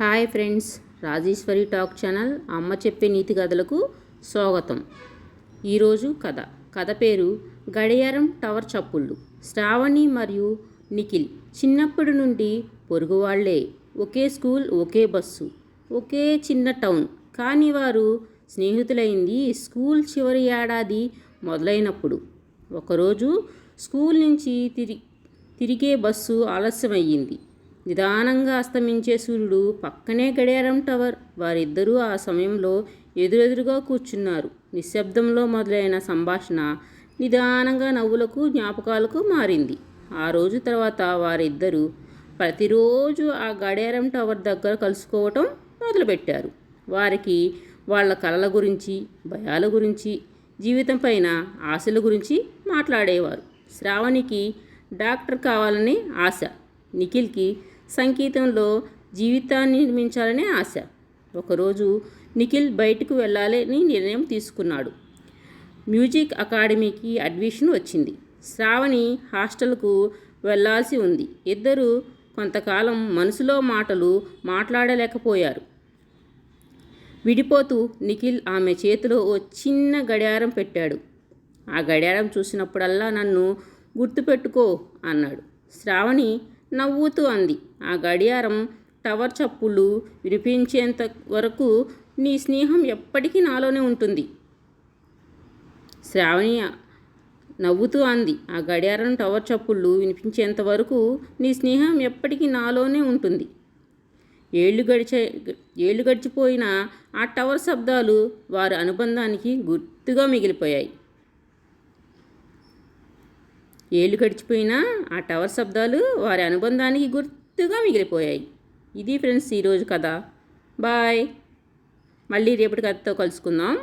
Hi friends Rajeshwari talk channel అమ్మ చెప్పే నీతి కథలకు స్వాగతం. ఈరోజు కథ. కథ పేరు గడియారం టవర్ చప్పుళ్ళు. శ్రావణి మరియు నిఖిల్ చిన్నప్పటి నుండి పొరుగు వాళ్ళే ఒకే స్కూల్ ఒకే బస్సు ఒకే చిన్న టౌన్. కానీ వారు స్నేహితులైంది స్కూల్ చివరి ఏడాది మొదలైనప్పుడు. ఒకరోజు స్కూల్ నుంచి తిరి తిరిగే బస్సు ఆలస్యమయ్యింది. నిదానంగా అస్తమించే సూర్యుడు పక్కనే గడియారం టవర్. వారిద్దరూ ఆ సమయంలో ఎదురెదురుగా కూర్చున్నారు. నిశ్శబ్దంలో మొదలైన సంభాషణ నిదానంగా నవ్వులకు జ్ఞాపకాలకు మారింది. ఆ రోజు తర్వాత వారిద్దరూ ప్రతిరోజు ఆ గడియారం టవర్ దగ్గర కలుసుకోవటం మొదలుపెట్టారు. వారికి వాళ్ళ కలల గురించి భయాల గురించి జీవితం పైన ఆశల గురించి మాట్లాడేవారు. శ్రావణికి డాక్టర్ కావాలని ఆశ. నిఖిల్కి సంగీతంలో జీవితాన్ని నిర్మించాలనే ఆశ. ఒకరోజు నిఖిల్ బయటకు వెళ్ళాలని నిర్ణయం తీసుకున్నాడు. మ్యూజిక్ అకాడమీకి అడ్మిషన్ వచ్చింది. శ్రావణి హాస్టల్కు వెళ్ళాల్సి ఉంది. ఇద్దరు కొంతకాలం మనసులో మాటలు మాట్లాడలేకపోయారు. విడిపోతూ నిఖిల్ ఆమె చేతిలో ఓ చిన్న గడియారం పెట్టాడు. ఆ గడియారం చూసినప్పుడల్లా నన్ను గుర్తుపెట్టుకో అన్నాడు. శ్రావణి నవ్వుతూ అంది. ఆ గడియారం టవర్ చప్పులు వినిపించేంత వరకు నీ స్నేహం ఎప్పటికీ నాలోనే ఉంటుంది. శ్రావణి నవ్వుతూ అంది. ఆ గడియారం టవర్ చప్పుళ్ళు వినిపించేంత వరకు నీ స్నేహం ఎప్పటికీ నాలోనే ఉంటుంది. ఏళ్ళు గడిచే ఏళ్ళు గడిచిపోయిన ఆ టవర్ శబ్దాలు వారి అనుబంధానికి గుర్తుగా మిగిలిపోయాయి. ఏళ్ళు గడిచిపోయినా ఆ టవర్ శబ్దాలు వారి అనుబంధానికి గుర్తుగా మిగిలిపోయాయి. ఇది ఫ్రెండ్స్ ఈరోజు కథ. బాయ్. మళ్ళీ రేపటి కథతో కలుసుకుందాం.